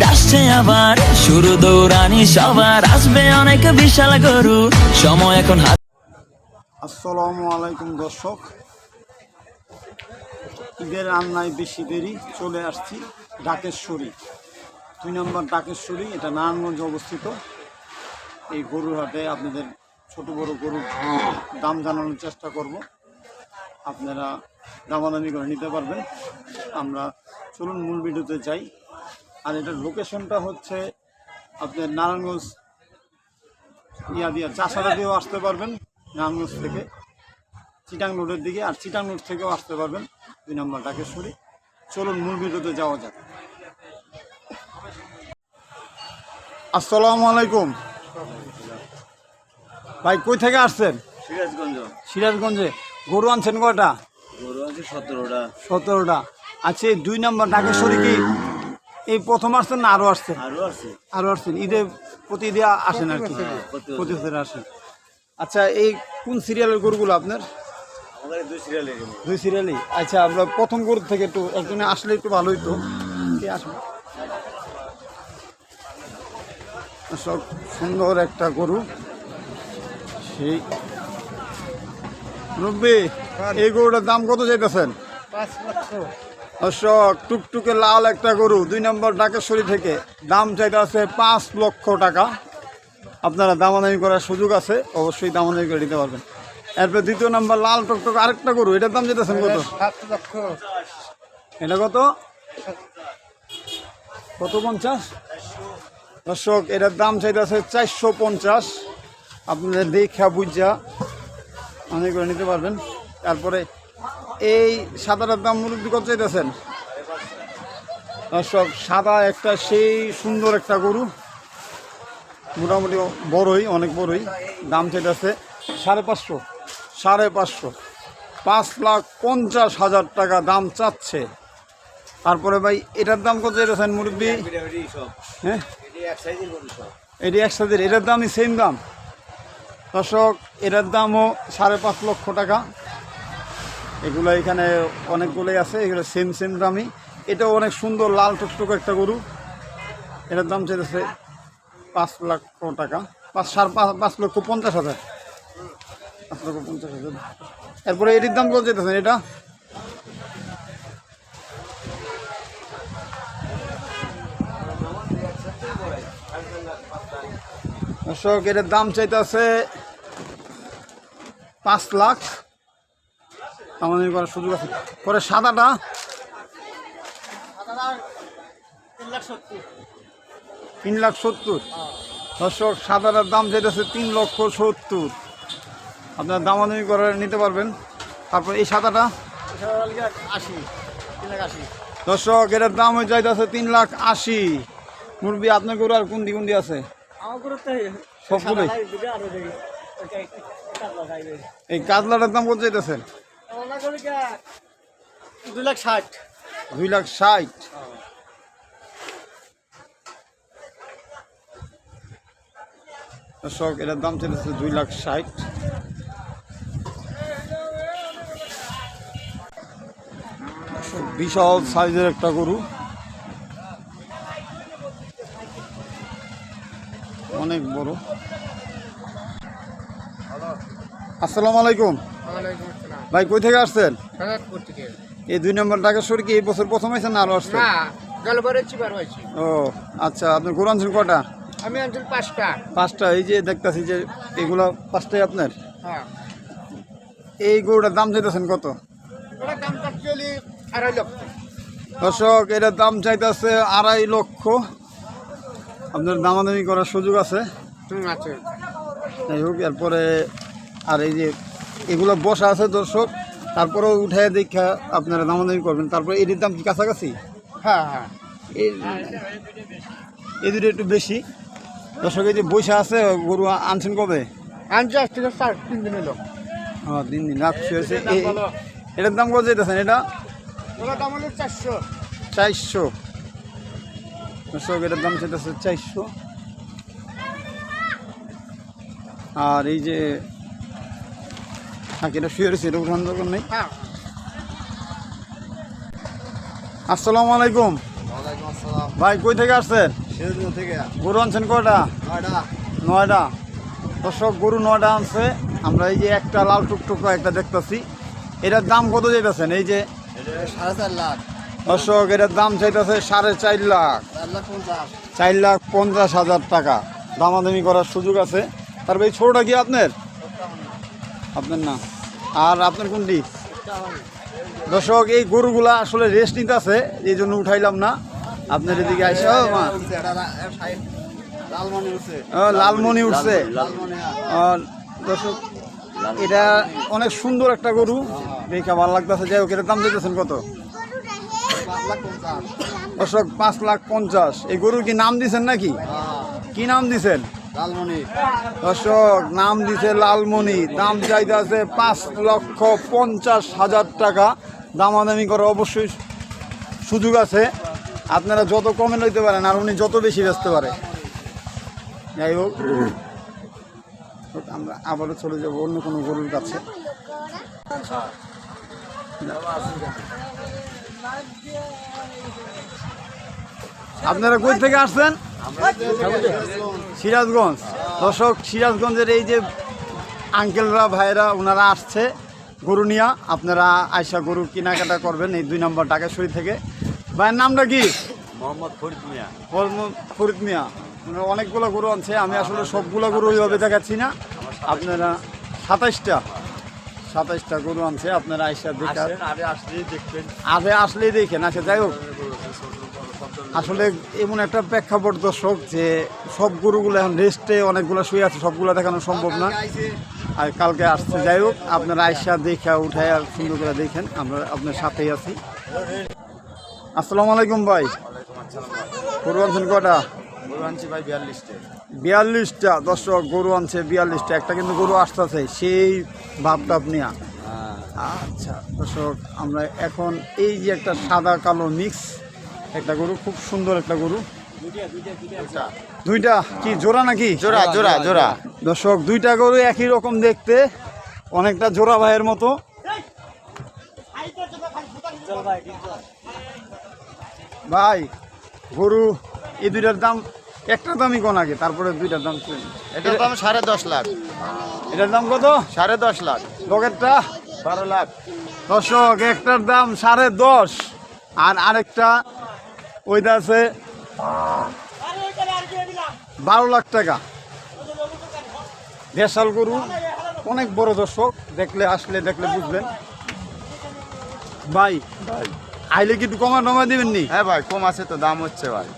ঈদ আসছে আবার। শুরু দৌড়ানি সবার। আসবে অনেক বিশাল গরু। সময় এখন হাত আসসালামু আলাইকুম দর্শক। ঈদের রান্নায় বেশি দেরি, চলে আসছি ডাকেশ্বরী। দুই নম্বর ডাকেশ্বরী, এটা নারায়ণগঞ্জে অবস্থিত। এই গরুর হাটে আপনাদের ছোট বড় গরুর দাম জানানোর চেষ্টা করব। আপনারা দামাদামি করে নিতে পারবেন। আমরা চলুন মূল ভিডিওতে যাই। আর এটার লোকেশনটা হচ্ছে আপনার নারায়ণগঞ্জ ইয়া দিয়া চাষারা দিয়েও আসতে পারবেন নারায়ণগঞ্জ থেকে। চিটাং রোডের দিকে আর চিটাং রোড থেকেও আসতে পারবেন দুই নম্বর ডাকেশ্বরী চলুন মূল ভিডিওতে যাওয়া যাক। আসসালামু আলাইকুম। ভাই কই থেকে আসছেন? সিরাজগঞ্জ। সিরাজগঞ্জে। গরু আনছেন কটা গরু আছে সতেরোটা। সতেরোটা। আচ্ছা এই দুই নম্বর ডাকেশ্বরী কি এই প্রথম আসছেন না আরও আসছেন আরও আসছেন ঈদে প্রতি ঈদে আসেন আর কি। প্রতি বছর। আসেন। আচ্ছা এই কোন সিরিয়ালের গরুগুলো আপনার? দুই সিরিয়ালই আচ্ছা আমরা প্রথম গরু থেকে একটু একজনে আসলে একটু ভালো হইতো। আসবে? সব সুন্দর একটা গরু। সেই রব্বি এই গরুটার দাম কত চাইতেছেন? অশোক টুকটুকে লাল একটা গরু দুই নম্বর ডাকেশ্বরী থেকে। দাম চাইতে আছে পাঁচ লক্ষ টাকা। আপনারা দামাদামি করার সুযোগ আছে অবশ্যই দামাদামি করে দিতে পারবেন। এরপর দ্বিতীয় নাম্বার লাল টকটক আরেকটা গরু এটার দাম যেতেছেন কত? এটা কত? কত পঞ্চাশ? দর্শক এটার দাম চাইতেছে চারশো পঞ্চাশ। আপনাদের দেখা বুঝা অনেক করে নিতে পারবেন। তারপরে এই সাদাটার দাম মুরব্বী কত চাইতেছেন? দর্শক, সাদা একটা সেই সুন্দর একটা গরু। মোটামুটি বড়ই, অনেক বড়ই। দাম চাইতেছে সাড়ে পাঁচশো সাড়ে পাঁচশো। পাঁচ লাখ পঞ্চাশ হাজার টাকা দাম চাচ্ছে। তারপরে ভাই, এটার দাম কত চাইতেছেন মুরব্বী? হ্যাঁ? এটি একসাথে এটার দামই সেম দাম। দর্শক, এটার দামও সাড়ে পাঁচ লক্ষ টাকা। এগুলো এখানে অনেকগুলোই আছে, এগুলো সেম সেম দামি এটাও অনেক সুন্দর, লাল টুকটুক একটা গরু। এটার দাম চাইতেছে পাঁচ লক্ষ টাকা। পাঁচ, সাড়ে পাঁচ পাঁচ লক্ষ পঞ্চাশ হাজার। পাঁচ লক্ষ পঞ্চাশ হাজার। এরপরে এটির দাম কত চাইতেছেন এটা? দর্শক, এটার দাম চাইতেছে পাঁচ লাখ আমাদের করার সুযোগ আছে। পরে সাদাটা। তিন লাখ সত্তর। দর্শক, সাদাটার দাম চাইতেছে তিন লক্ষ সত্তর। আপনার দামাদামি করে নিতে পারবেন। তারপর এই সাদাটা। আশি তিন লাখ আশি দর্শক, এটার দাম হয়ে যাইতেছে তিন লাখ আশি। মুরবি আপনার গরু আর কোন কোনটি আছে? সবগুলোই। এই কাতলাটার দাম কত চাইতেছেন দুই লাখ ষাট। দুই লাখ ষাট। দর্শক এটার দাম চলেছে দুই লাখ ষাট। বিশাল সাইজের একটা গরু। অনেক বড়। আসসালামু আলাইকুম। ভাই কই থেকে আসছেন? এই দুই নম্বর ডাকেশ্বর কি এই বছর প্রথম হয়েছেন না আরও হয়েছি। ও আচ্ছা আপনি গরু আনছেন কটা? আমি আনছিল পাঁচটা। পাঁচটা এই যে দেখতেছি যে এগুলো পাঁচটাই আপনার? হ্যাঁ। এই গরুটার দাম চাইতেছেন কত? ওটা দাম অ্যাকচুয়ালি আড়াই লক্ষ। দর্শক এটার দাম চাইতেছে আড়াই লক্ষ। আপনার দামাদামি করার সুযোগ আছে। আছে। যাই হোক এরপরে আর এই যে এগুলো বসা আছে দর্শক তারপরেও উঠে দেখা আপনারা দামাদামি করবেন। তারপরে এটির দাম কি কাছাকাছি? হ্যাঁ হ্যাঁ। এই দুটো একটু বেশি। দর্শক এই যে বৈশা আছে গরু আনছেন কবে? আনছে আজ থেকে চার তিন দিন এলো হ্যাঁ দিন দিন রাখছি হয়েছে। এটার দাম কত যেতেছেন এটা? দাম হলো চারশো। চারশো। দর্শক এটার দাম চাইতেছে চারশো। আর এই যে নাকি এটা শুয়ে রয়েছে? এটা উঠান দরকার নেই? আসসালামু আলাইকুম। ভাই কই থেকে আসছেন? গরু আনছেন কয়টা? নয়টা। দর্শক গরু নয়টা আনছে। আমরা এই যে একটা লাল টুকটুক একটা দেখতেছি। এটার দাম কত যেতেছেন এই যে সাড়ে চার লাখ। দর্শক এটার দাম চাইতেছে সাড়ে চার লাখ। চার লাখ পঞ্চাশ। হাজার টাকা। দামাদামি করার সুযোগ আছে। তারপরে এই ছোটোটা কি আপনার? আপনার না আর আপনার কোনটি? দর্শক, এই গরুগুলা আসলে রেস্ট নিতে আছে এই জন্য উঠাইলাম না। আপনার এদিকে উঠছে লালমণি উঠছে। দর্শক, এটা অনেক সুন্দর একটা গরু। দেখে ভালো লাগতেছে। যাই হোক, এটার দাম দিতেছেন কত? দর্শক, পাঁচ লাখ পঞ্চাশ। এই গরুর কি নাম দিছেন নাকি? কি নাম দিছেন? দর্শক, নাম দিছে লালমণি দাম চাইতে আছে পাঁচ লক্ষ পঞ্চাশ হাজার টাকা। দামাদামি করে অবশ্যই সুযোগ আছে। আপনারা যত কমে লইতে পারেন, আর উনি যত বেশি বেচতে পারে। যাই হোক, আমরা আবারও চলে যাব অন্য কোনো গরুর কাছে। আপনারা কই থেকে আসছেন? সিরাজগঞ্জ। দর্শক সিরাজগঞ্জের এই যে আঙ্কেলরা ভাইরা ওনারা আসছে গরু নিয়া। আপনারা আয়সা গরু কেনাকাটা করবেন এই দুই নম্বর টাকাশরী থেকে। ভাইয়ের নামটা কি? মোহাম্মদ ফরিদ মিয়া। ফরিদ মিয়া। ওনারা অনেকগুলো গরু আনছে। আমি আসলে সবগুলো গরু ওইভাবে দেখাচ্ছি না। আপনারা সাতাইশটা সাতাইশটা গরু আনছে। আপনারা আয়সা দেখা আগে আসলেই দেখেন। আচ্ছা যাই হোক। আসলে এমন একটা প্রেক্ষাপট দর্শক যে সব গরুগুলো এখন রেস্টে অনেকগুলো শুয়ে আছে সবগুলো দেখানো সম্ভব না। আর কালকে আসতে যাই হোক আপনারা আইসা দেখা উঠায় আর সুন্দর করে দেখেন আমরা আপনার সাথেই আছি। আসসালামু আলাইকুম ভাই। গরু আনছেন কটা গরু আনছি ভাই বিয়াল্লিশটে। বিয়াল্লিশটা। দর্শক গরু আনছে বিয়াল্লিশটা। একটা কিন্তু গরু আসতেছে সেই ভাবটা আপনি আচ্ছা দর্শক আমরা এখন এই যে একটা সাদা কালো মিক্স একটা গরু খুব সুন্দর একটা গরু। দুইটা কি জোড়া নাকি? জোড়া, জোড়া, জোড়া। দর্শক দুইটা গরু একই রকম দেখতে অনেকটা জোড়া ভাইয়ের মতো। ভাই গরু এই দুইটার দাম একটা দামই কোন আগে তারপরে দুইটার দাম কি? এটার দাম সাড়ে দশ লাখ। এটার দাম কত? সাড়ে দশ লাখ। লকেটটা বারো লাখ। দর্শক একটার দাম সাড়ে দশ। আর আরেকটা ওইটা আছে বারো লাখ টাকা। দেশাল গরু অনেক বড় দর্শক দেখলে আসলে দেখলে বুঝবেন। ভাই আইলে কি কমা নমা দিবেন নি? হ্যাঁ ভাই কম আছে তো দাম হচ্ছে ভাই।